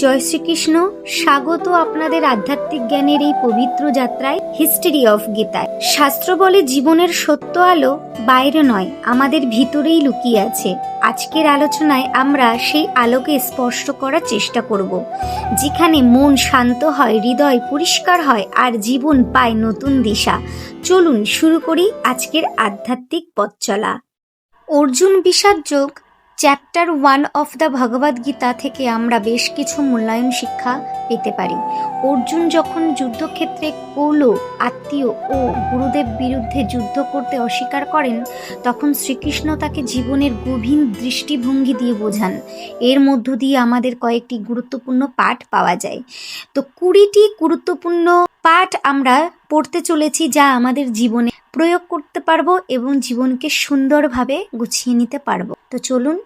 জয় শ্রীকৃষ্ণ, স্বাগত আপনাদের আধ্যাত্মিক জ্ঞানের এই পবিত্র যাত্রায় হিস্ট্রি অফ গীতায়। শাস্ত্র বলে জীবনের সত্য আলো বাইরে নয়, আমাদের ভিতরেই লুকিয়ে আছে। আজকের আলোচনায় আমরা সেই আলোকে স্পর্শ করার চেষ্টা করব, যেখানে মন শান্ত হয়, হৃদয় পরিষ্কার হয়, আর জীবন পায় নতুন দিশা। চলুন শুরু করি আজকের আধ্যাত্মিক পথ চলা। Arjun Vishad Yog chapter one of the Bhagavad Gita থেকে আমরা বেশ কিছু মূল্যায়ন শিক্ষা পেতে পারি। অর্জুন যখন যুদ্ধক্ষেত্রে কৌল, আত্মীয় ও গুরুদেব বিরুদ্ধে যুদ্ধ করতে অস্বীকার করেন, তখন শ্রীকৃষ্ণ তাকে জীবনের গভীর দৃষ্টিভঙ্গি দিয়ে বোঝান। এর মধ্য দিয়ে আমাদের কয়েকটি গুরুত্বপূর্ণ পাঠ পাওয়া যায়। তো কুড়িটি গুরুত্বপূর্ণ পাঠ আমরা পড়তে চলেছি যা আমাদের জীবনে প্রয়োগ করতে পারব এবং জীবনকে সুন্দরভাবে গুছিয়ে নিতে পারব। তো চলুন,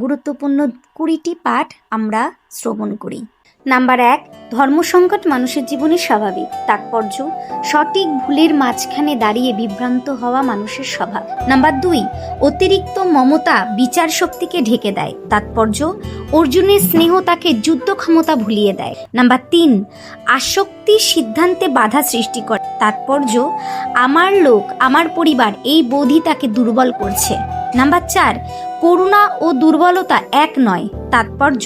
গুরুত্বপূর্ণ কুড়িটি পাঠ আমরা শ্রবণ করি। নাম্বার এক, ধর্ম সংকট মানুষের জীবনে স্বাভাবিক। তাৎপর্য, সঠিক ভুলের মাঝখানে দাঁড়িয়ে বিভ্রান্ত হওয়া মানুষের স্বভাব। নাম্বার দুই, অতিরিক্ত মমতা বিচার শক্তিকে ঢেকে দেয়। তাৎপর্য, অর্জুনের স্নেহ তাকে যুদ্ধ ক্ষমতা ভুলিয়ে দেয়। নাম্বার তিন, আসক্তি সিদ্ধান্তে বাধা সৃষ্টি করে। তাৎপর্য, আমার লোক, আমার পরিবার এই বোধই তাকে দুর্বল করছে। নাম্বার চার, করুণা ও দুর্বলতা এক নয়, তাৎপর্য।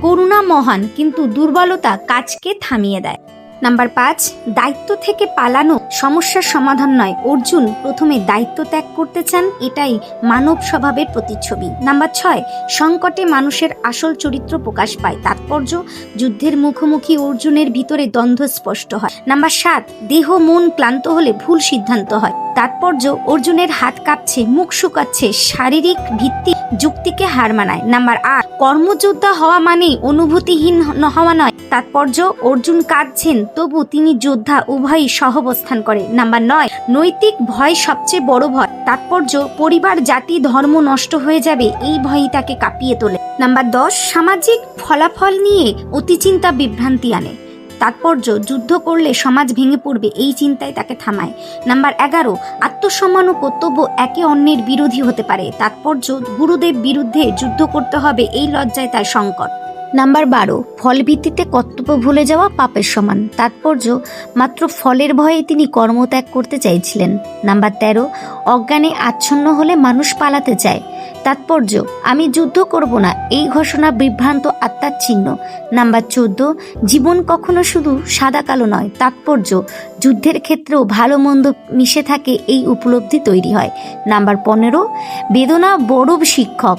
করুণা মহান, কিন্তু দুর্বলতা কাজকে থামিয়ে দেয়। নাম্বার পাঁচ, দায়িত্ব থেকে পালানো সমস্যার সমাধান নয়। অর্জুন প্রথমে দায়িত্ব ত্যাগ করতে চান, এটাই মানব স্বভাবের প্রতিচ্ছবি। নাম্বার ছয়, সংকটে মানুষের আসল চরিত্র প্রকাশ পায়। তাৎপর্য, যুদ্ধের মুখোমুখি অর্জুনের ভিতরে দ্বন্দ্ব স্পষ্ট হয়। নাম্বার সাত, দেহ, মন ক্লান্ত হলে ভুল সিদ্ধান্ত হয়। তাৎপর্য, অর্জুনের হাত কাঁপছে, মুখ শুকাচ্ছে, শারীরিক ভিত্তি যুক্তিকে হার মানায়। নাম্বার আট, কর্মযোদ্ধা হওয়া মানেই অনুভূতিহীন হওয়া নয়। তাৎপর্য, অর্জুন কাঁদছেন, তবু তিনি যোদ্ধা উভয়ই সহবস্থান করে নাম্বার নয়, নৈতিক ভয় সবচেয়ে বড় ভয়। তাৎপর্য, পরিবার, জাতি, ধর্ম নষ্ট হয়ে যাবে, এই ভয়ই তাকে কাঁপিয়ে তোলে। নাম্বার দশ, সামাজিক ফলাফল নিয়ে অতিচিন্তা বিভ্রান্তি আনে। তাৎপর্য, যুদ্ধ করলে সমাজ ভেঙে পড়বে, এই চিন্তায় তাকে থামায়। নাম্বার এগারো, আত্মসম্মান ও কর্তব্য একে অন্যের বিরোধী হতে পারে। তাৎপর্য, গুরুদেব বিরুদ্ধে যুদ্ধ করতে হবে, এই লজ্জায় তার সংকট। নাম্বার বারো, ফল ভিত্তিতে কর্তব্য ভুলে যাওয়া পাপের সমান। তাৎপর্য, মাত্র ফলের ভয়ে তিনি কর্মত্যাগ করতে চাইছিলেন। নাম্বার তেরো, অজ্ঞানে আচ্ছন্ন হলে মানুষ পালাতে চায়। তাৎপর্য, আমি যুদ্ধ করব না, এই ঘোষণা বিভ্রান্ত আত্মার চিহ্ন। নাম্বার চোদ্দ, জীবন কখনো শুধু সাদা কালো নয়। তাৎপর্য, যুদ্ধের ক্ষেত্রেও ভালো মন্দ মিশে থাকে এই উপলব্ধি তৈরি হয়। নাম্বার পনেরো, বেদনা বড় শিক্ষক।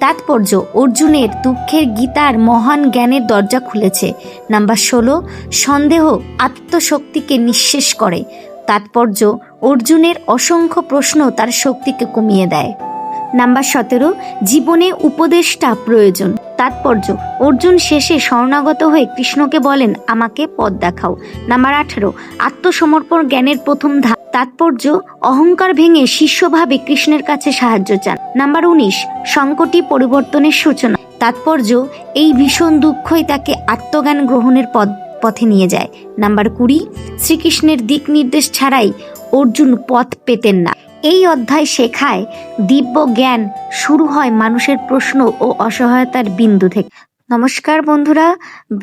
তাৎপর্য অর্জুনের দুঃখের গীতার মহান জ্ঞানের দরজা খুলেছে। নাম্বার ষোলো, সন্দেহ আত্মশক্তিকে নিঃশেষ করে। তাৎপর্য অর্জুনের অসংখ্য প্রশ্ন তার শক্তিকে কমিয়ে দেয়। নাম্বার সতেরো, জীবনে উপদেশটা প্রয়োজন। তাৎপর্য, অর্জুন শেষে শরণাগত হয়ে কৃষ্ণকে বলেন, আমাকে পথ দেখাও। নাম্বার আঠেরো, আত্মসমর্পণ জ্ঞানের প্রথম ধাপ তাৎপর্য, অহংকার ভেঙে শিষ্যভাবে কৃষ্ণের কাছে সাহায্য চান। নাম্বার উনিশ, সংকটই পরিবর্তনের সূচনা। তাৎপর্য, এই ভীষণ দুঃখই তাকে আত্মজ্ঞান গ্রহণের পথ, পথে নিয়ে যায়। নাম্বার কুড়ি, শ্রীকৃষ্ণের দিক নির্দেশ ছাড়াই অর্জুন পথ পেতেন না। এই অধ্যায় শেখায় দিব্য জ্ঞান শুরু হয় মানুষের প্রশ্ন ও অসহায়তার বিন্দু থেকে। নমস্কার বন্ধুরা,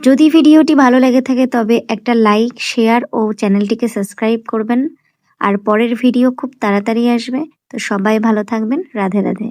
যদি ভিডিওটি ভালো লেগে থাকে তবে একটা লাইক, শেয়ার ও চ্যানেলটিকে সাবস্ক্রাইব করবেন। আর পরের ভিডিও খুব তাড়াতাড়ি আসবে। তো সবাই ভালো থাকবেন। রাধে রাধে।